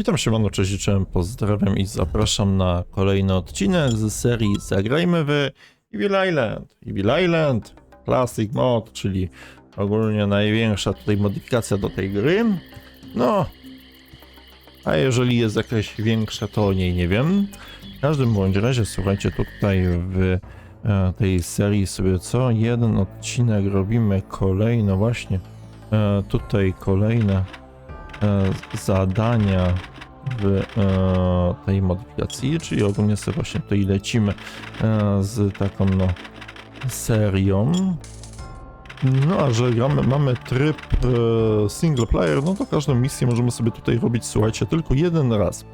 Witam się, Mano, cześć, życzę, pozdrawiam i zapraszam na kolejny odcinek z serii Zagrajmy w Evil Island. Evil Island Classic Mod, czyli ogólnie największa tutaj modyfikacja do tej gry. No, a jeżeli jest jakaś większa, to o niej nie wiem. W każdym bądź razie, słuchajcie, tutaj w e, tej serii sobie co jeden odcinek robimy kolejno właśnie e, tutaj kolejne e, zadania w e, tej modyfikacji, czyli ogólnie sobie właśnie tutaj lecimy e, z taką no serią. No a że gramy, mamy tryb e, single player, no to każdą misję możemy sobie tutaj robić, słuchajcie, tylko jeden raz.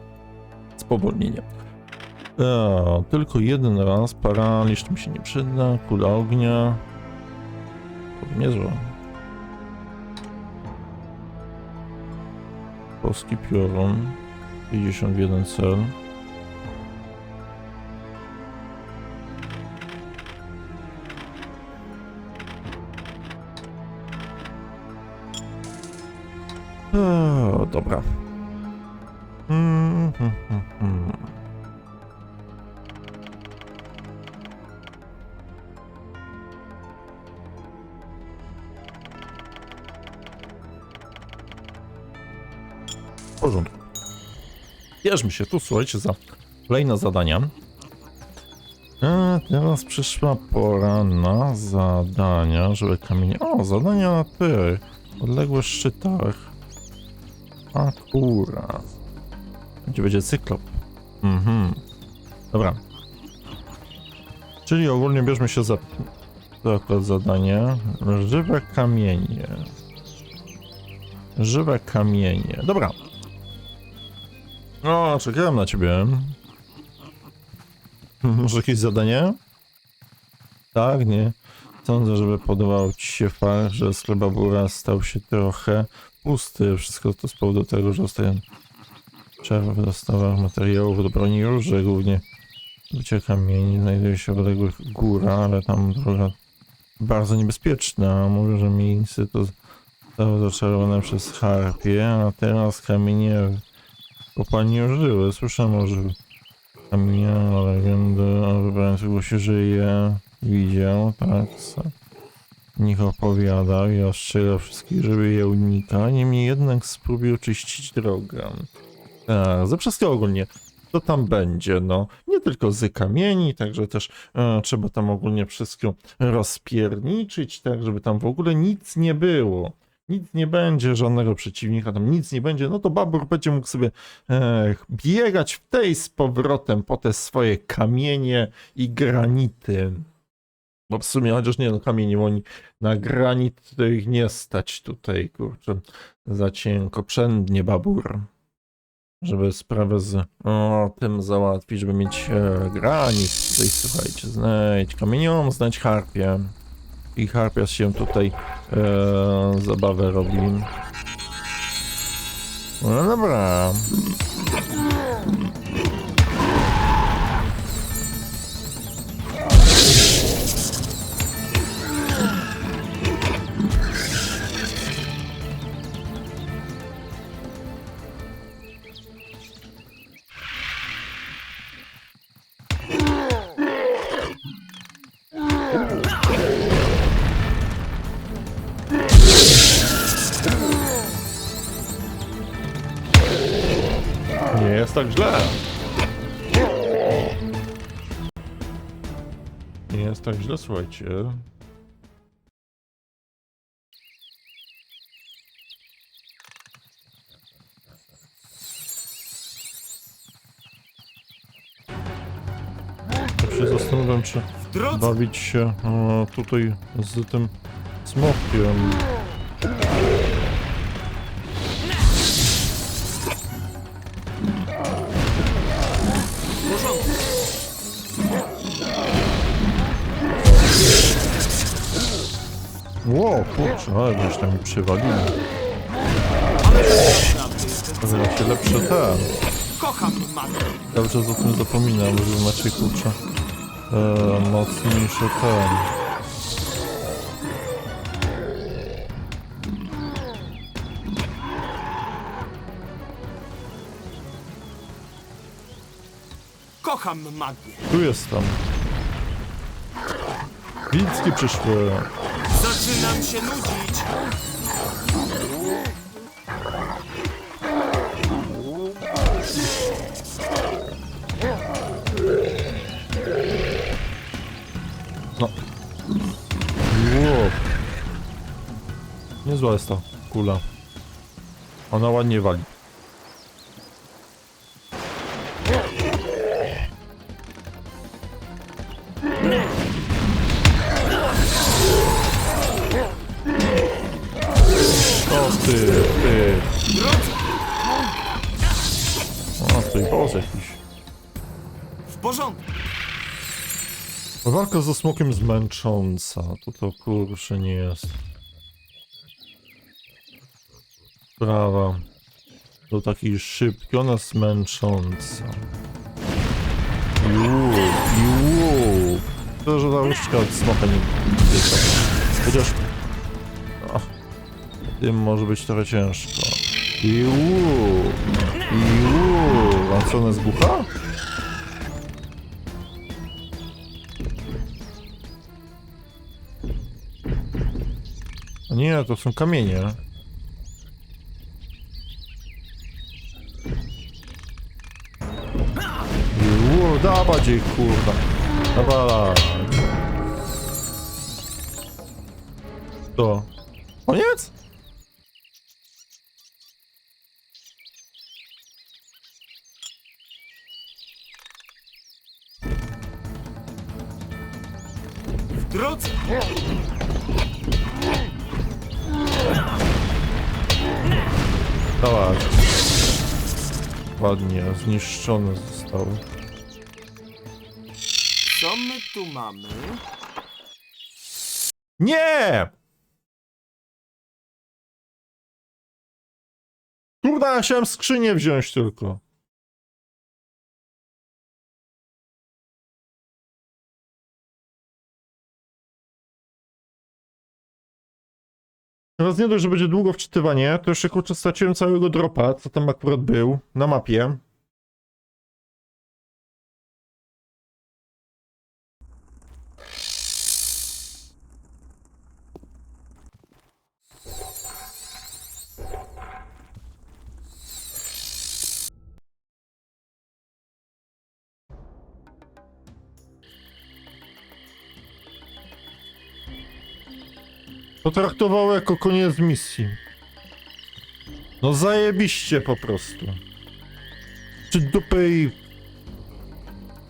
Spowolnienie. E, tylko jeden raz, paraliż tu mi się nie przyda, kula ognia. To niezłe. Polski piorun. 51 cel. Eee, dobra. W porządku. Bierzmy się tu, słuchajcie, za kolejne zadania. Teraz przyszła pora na zadania, żeby kamienie... O, zadania na ty. Odległe szczytach. Akurat. Gdzie będzie cyklop. Mhm. Dobra. Czyli ogólnie bierzmy się za to akurat zadanie. Żywe kamienie. Żywe kamienie. Dobra. O, czekałem na ciebie. Może jakieś zadanie? Tak, nie. Sądzę, żeby podobał ci się fakt, że sklep Babura stał się trochę pusty. Wszystko to z powodu tego, że ostatnio przerwa w dostawach materiałów do broni że głównie wycie kamieni znajduje się w odległych górach, ale tam droga bardzo niebezpieczna. Mówię, że miejsce to zostało zaczarowane przez harpie, a teraz kamienie kopalnie ożyły. Słyszałem o żywych kamienia, legendy, a wybrający się żyje. Widział, tak. co Niech opowiadał i ostrzega wszystkich, żeby je unikać. Niemniej jednak spróbuj oczyścić drogę. Tak, ze wszystkiego ogólnie. Co tam będzie, no. Nie tylko z kamieni, także też e, trzeba tam ogólnie wszystko rozpierniczyć, tak, żeby tam w ogóle nic nie było. Nic nie będzie, żadnego przeciwnika, tam nic nie będzie, no to Babur będzie mógł sobie e, biegać w tej z powrotem po te swoje kamienie i granity. Bo w sumie, chociaż nie no, kamienie, oni na granit to ich nie stać tutaj, kurczę, za cienko, przędnie Babur. Żeby sprawę z o, tym załatwić, żeby mieć e, granit. Tutaj słuchajcie, znajdź kamienią, znajdź harpię. I harpia się tutaj e, zabawę robi. No dobra. Tak źle. Nie jest tak źle, słuchajcie. Się zastanawiam, czy bawić się e, tutaj z tym smokiem. Ło, kurczę, ale gdzieś tam mi przywalili. Się lepsze te. kocham matkę. Cały czas o tym zapominam, że macie kurczę e, mocniejsze te. Kocham magię. Tu jestem. Wilczki przyszły. Zaczynam się nudzić. No. Wow. Niezła jest ta kula. Ona ładnie wali. Porządku. Walka ze smokiem zmęcząca. To to kurczę nie jest. Prawa. To taki szybki, ona jest męcząca. Juuu, juuu. To, że ta łyżka od smoka nie wyjdzie. Chociaż... Ach, tym może być trochę ciężko. Juuu, juuu. A co, ona jest A nie, to są kamienie. Uuu, dawać jej kurwa. Dawaj. To. Koniec? W. Dawaj. Ładnie, zniszczone zostały. Co my tu mamy? Nie! Kurwa, ja chciałem skrzynię wziąć tylko. Teraz nie dość, że będzie długo wczytywanie, to jeszcze kurczę straciłem całego dropa, co tam akurat był, na mapie. Potraktowało jako koniec misji. No zajebiście po prostu. Czy dupy i...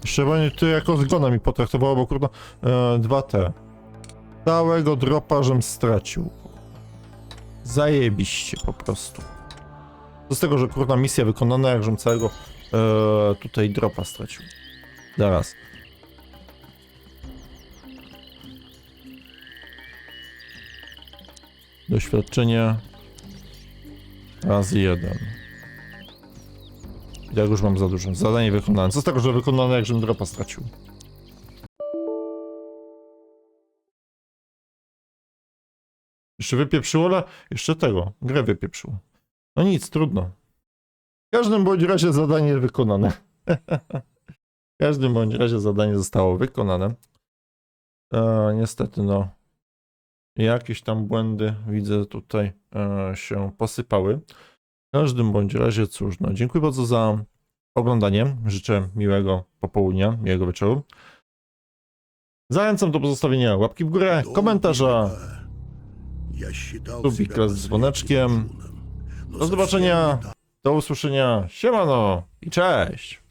Jeszcze będzie to jako zgona mi potraktowało, bo kurwa... E, 2T. Całego dropa, żem stracił. Zajebiście po prostu. Z tego, że kurwa misja wykonana, jak żem całego e, tutaj dropa stracił. Zaraz. Doświadczenie razy jeden. Jak już mam za dużo. Zadanie wykonane. Co z tego, że wykonane, jak żebym dropa stracił? Jeszcze wypieprzyło, ale jeszcze tego. Grę wypieprzyło. No nic, trudno. W każdym bądź razie zadanie wykonane. w każdym bądź razie zadanie zostało wykonane. E, niestety, no. Jakieś tam błędy widzę tutaj e, się posypały. W każdym bądź razie, cóż, no, dziękuję bardzo za oglądanie. Życzę miłego popołudnia, miłego wieczoru. Zachęcam do pozostawienia łapki w górę, komentarza, subik wraz z dzwoneczkiem. Do zobaczenia, do usłyszenia, siemano i cześć!